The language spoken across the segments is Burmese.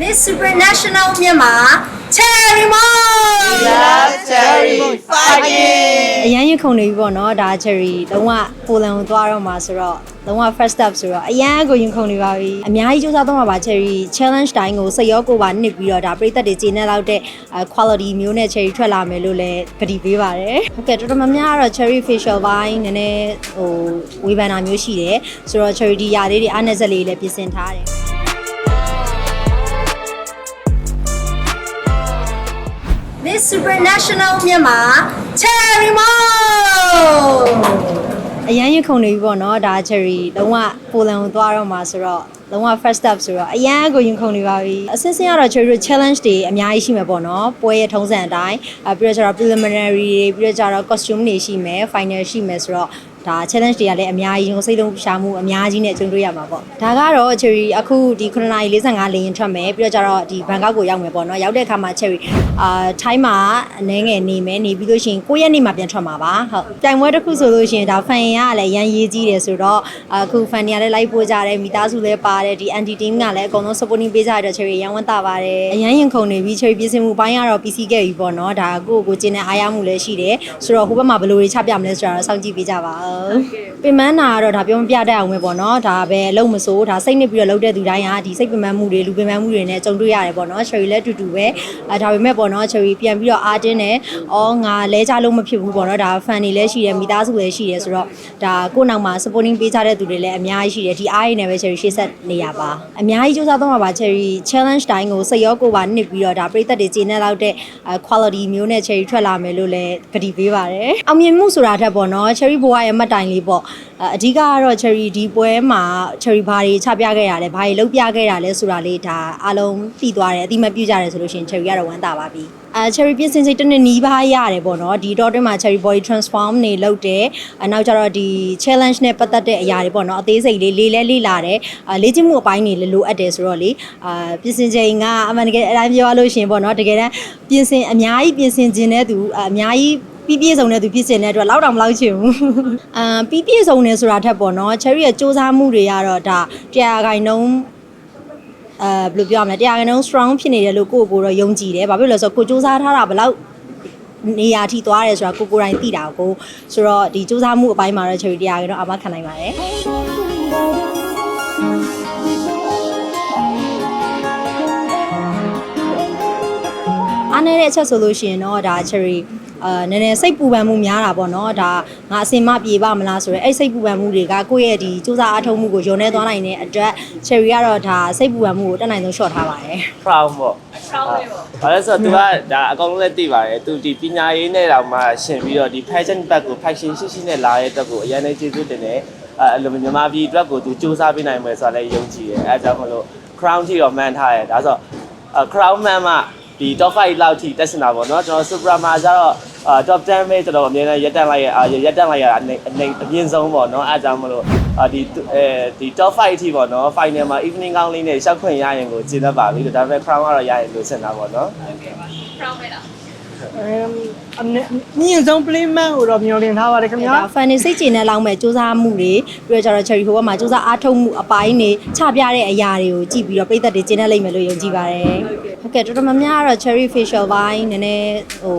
Miss Supranational မြန်မာ Cherry Mom Love Cherry Fighting အရန်ရင်ခုန်နေပြီပေါ့နော်ဒါ cherry လုံးဝပိုလန်ကိုသွားတော့မှာဆိုတော့လုံးဝ first step ဆိုတော့အရန်ကိုရင်ခုန်နေပါပြီအများကြီးစူးစမ်းတော့မှာပါ cherry challenge တိုင်းကိုစိတ်ရောကိုယ်ပါနစ်ပြီးတော့ဒါပြည်သက်တွေကျေနပ်လောက်တဲ့ quality မျိုးနဲ့ cherry ထွက်လာမယ်လို့လည်းကတိပေးပါတယ်ဟုတ်ကဲ့တော်တော်များများကတော့ cherry facial ဘိုင်းနည်းနည်းဟိုဝေဖန်တာမျိုးရှိတယ်ဆိုတော့ cherry ဒီຢာလေးတွေအားနည်းစက်လေးလည်းပြင်ဆင်ထားတယ် Miss Supranational မြန်မာ Cherry Mom အရန်ရင်ခုန်နေပြီပေါ့နော်ဒါ cherry လုံးဝပိုလန်ကိုသွားတော့မှာဆိုတော့လုံးဝ first step ဆိုတော့အရန်ကိုရင်ခုန်နေပါပြီအစင်းစင်းကတော့ cherry တို့ challenge တွေအများကြီးရှိမှာပေါ့နော်ပွဲရဲ့ထုံးစံအတိုင်းအဲပြီးတော့ကျတော့ preliminary တွေပြီးတော့ကျတော့ costume တွေရှိမယ် final ရှိမယ်ဆိုတော့ ဒါ challenge တွေကလည်းအများကြီးကိုစိတ်လုံးရှာမှုအများကြီးနဲ့ကြုံတွေ့ရမှာပေါ့ဒါကတော့ cherry အခုဒီ9:45လေရင်ထွက်မယ်ပြီးတော့ကျတော့ဒီဘန်ကောက်ကိုရောက်မယ်ပေါ့နော်ရောက်တဲ့အခါမှာ cherry အာထိုင်းမှာအနေငယ်နေမယ်နေပြီးလို့ရှိရင်9ရက်နေ့မှာပြန်ထွက်မှာပါဟုတ်ပြိုင်ပွဲတစ်ခုဆိုလို့ရှိရင်ဒါ fan ရကလည်းရန်ရေးကြီးတယ်ဆိုတော့အခု fan တွေကလည်း live ပို့ကြတယ်မိသားစုလည်းပါတယ်ဒီ anti team ကလည်းအကုန်လုံး supporting ပေးကြတဲ့ cherry ရန်ဝန်တာပါတယ်အရန်ရင်ခုန်နေပြီး cherry ပြင်ဆင်မှုပိုင်းကတော့ PC ခဲ့ပြီပေါ့နော်ဒါကိုယ့်ကိုယ်ကျင်းတဲ့အားရမှုလည်းရှိတယ်ဆိုတော့ဟိုဘက်မှာဘယ်လိုတွေချပြမလဲဆိုတာတော့စောင့်ကြည့်ပေးကြပါဦးပင်မနာကတော့ဒါပြောမပြတတ်အောင်ပဲပေါ့နော်ဒါပဲအလုံးမစိုးဒါစိတ်နှစ်ပြီးတော့လှုပ်တဲ့သူတိုင်းဟာဒီစိတ်ပင်ပန်းမှုတွေလူပင်ပန်းမှုတွေနဲ့ကြုံတွေ့ရတယ်ပေါ့နော် cherry လည်းအတူတူပဲအဲဒါပေမဲ့ပေါ့နော် cherry ပြန်ပြီးတော့အားတင်းတယ်အော်ငါလဲကြလို့မဖြစ်ဘူးပေါ့နော်ဒါ fan တွေလည်းရှိတယ်မိသားစုလည်းရှိတယ်ဆိုတော့ဒါကိုယ့်နောက်မှာ supporting ပေးကြတဲ့သူတွေလည်းအများကြီးရှိတယ်ဒီအားရည်နဲ့ပဲ cherry ရှေ့ဆက်နေရပါအများကြီးစူးစမ်းတော့မှာပါ cherry challenge တိုင်းကိုစိတ်ရောကိုယ်ပါနစ်ပြီးတော့ဒါပြည်သက်တွေကျေနပ်လောက်တဲ့ quality မျိုးနဲ့ cherry ထွက်လာမယ်လို့လည်းကတိပေးပါတယ်အောင်မြင်မှုဆိုတာထက်ပေါ့နော် cherry ဘဝရဲ့မှတ်တိုင်လေးပေါ့အဓိကကတော့ cherry ဒီပွဲမှာ cherry ဘာတွေချပြခဲ့ရလဲဘာတွေလုပ်ပြခဲ့ရလဲဆိုတာလေးဒါအားလုံးသိသွားတယ်အတိမပြုကြတယ်ဆိုလို့ရှိရင် cherry ကတော့ဝမ်းသာပါပြီအဲ cherry ပြင်ဆင်စိတ်တစ်နှစ်နီးပါးရတယ်ပေါ့နော်ဒီတော့တွင်းမှာ cherry body transform နေလုပ်တယ်အနောက်ကျတော့ဒီ challenge နဲ့ပတ်သက်တဲ့အရာတွေပေါ့နော်အသေးစိတ်လေးလေးလဲလေးလာတယ်အလေ့ကျင့်မှုအပိုင်းတွေလည်းလိုအပ်တယ်ဆိုတော့လေအာပြင်ဆင်ချိန်ကအမှန်တကယ်အတိုင်းပြောရလို့ရှိရင်ပေါ့နော်တကယ်တမ်းပြင်ဆင်အများကြီးပြင်ဆင်ခြင်းတဲ့သူအများကြီးပြီးပြည့်စုံတဲ့သူဖြစ်စင်တဲ့အတွက်လောက်တောင်မလောက်ချင်ဘူး။အာပြီးပြည့်စုံနေဆိုတာထက်ပေါ့နော် cherry ရဲ့စူးစမ်းမှုတွေကတော့ဒါတရားခိုင်နှုံးအဲဘယ်လိုပြောရမလဲတရားခိုင်နှုံး strong ဖြစ်နေတယ်လို့ကိုယ့်ကိုယ်တော့ယုံကြည်တယ်။ဘာဖြစ်လို့လဲဆိုတော့ကိုစူးစမ်းထားတာဘယ်လောက်နေရာထိသွားတယ်ဆိုတာကိုကိုယ်တိုင်သိတာကိုဆိုတော့ဒီစူးစမ်းမှုအပိုင်းမှာတော့ cherry တရားခိုင်နှုံးအမခံနိုင်ပါတယ်။အားနည်းတဲ့အချက်ဆိုလို့ရှိရင်တော့ဒါ cherry အာနည်းနည်းစိတ်ပူပန်မှုများတာပေါ့နော်ဒါငါအစင်မပြေပါမလားဆိုတော့အဲ့စိတ်ပူပန်မှုတွေကကိုယ့်ရဲ့ဒီစူးစမ်းအားထုတ်မှုကိုယုံနေသွားနိုင်တဲ့အတွက် cherry ကတော့ဒါစိတ်ပူပန်မှုကိုတက်နိုင်ဆုံး short ထားပါတယ် proud ပေါ့ proud ပဲပေါ့ဘာလဲဆိုတော့ तू ကဒါအကောင်လုံးလည်းသိပါတယ် तू ဒီပညာရေးနဲ့တောင်မှရှင်ပြီးတော့ဒီ fashion bag ကို fashion ရှိရှိနဲ့လာတဲ့အတွက်ကိုအရင်နဲ့ကျေးဇူးတင်တယ်အဲအဲ့လိုမြန်မာပြည်အတွက်ကို तू စူးစမ်းပေးနိုင်မယ်ဆိုတာလည်းယုံကြည်တယ်အဲဒါကြောင့်မလို့ crown ထိတော့မှန်းထားတယ်ဒါဆိုတော့ crown မှန်းမှ ဒီ top 5လောက်ထိတက်စင်တာပေါ့နော်ကျွန်တော် super မှာကျတော့အာ top 10ပဲကျွန်တော်အမြဲတမ်းရက်တက်လိုက်ရအာရက်တက်လိုက်ရအနေအနေအမြင့်ဆုံးပေါ့နော်အဲဒါကြောင့်မလို့အာဒီအဲဒီ top 5အထိပေါ့နော် final မှာ evening ကောင်းလေးနဲ့ရှောက်ခွင့်ရရင်ကိုကျေနပ်ပါပြီဒါပေမဲ့ crown ကတော့ရရင်လို့ဆင်တာပေါ့နော် အမြင့်ဆုံး play man ကိုတော့မျှော်လင့်ထားပါတယ်ခင်ဗျာ ဒါ fan နေစိတ်ကျင်တဲ့လောက်မဲ့စူးစမ်းမှုတွေပြီးတော့ကျတော့ cherry ဟိုဘက်မှာစူးစမ်းအားထုတ်မှုအပိုင်းတွေချပြတဲ့အရာတွေကိုကြည့်ပြီးတော့ပြည်သက်တွေကျင်းနေလိမ့်မယ်လို့ယုံကြည်ပါတယ်ဟုတ်ကဲ့တော်တော်များများကတော့ cherry facial ဘိုင်းနည်းနည်းဟို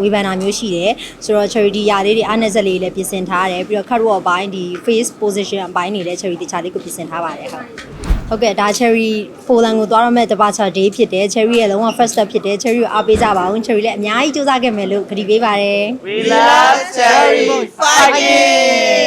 ဝေဖန်တာမျိုးရှိတယ်ဆိုတော့ cherry ဒီຢာလေးတွေအားနည်းစက်လေးလည်းပြင်ဆင်ထားတယ်ပြီးတော့ cut work ဘိုင်းဒီ face position အပိုင်းတွေလည်း cherry တခြားလေးကိုပြင်ဆင်ထားပါတယ်ဟုတ် ဟုတ်ကဲ့ဒါ cherry ပိုလန်ကိုသွားရမယ့် departure day ဖြစ်တယ် cherry ရဲ့လုံးဝ first step ဖြစ်တယ် cherry ကိုအားပေးကြပါဦး cherry လည်းအများကြီးစူးစမ်းခဲ့မယ်လို့ကတိပေးပါတယ် We love cherry fighting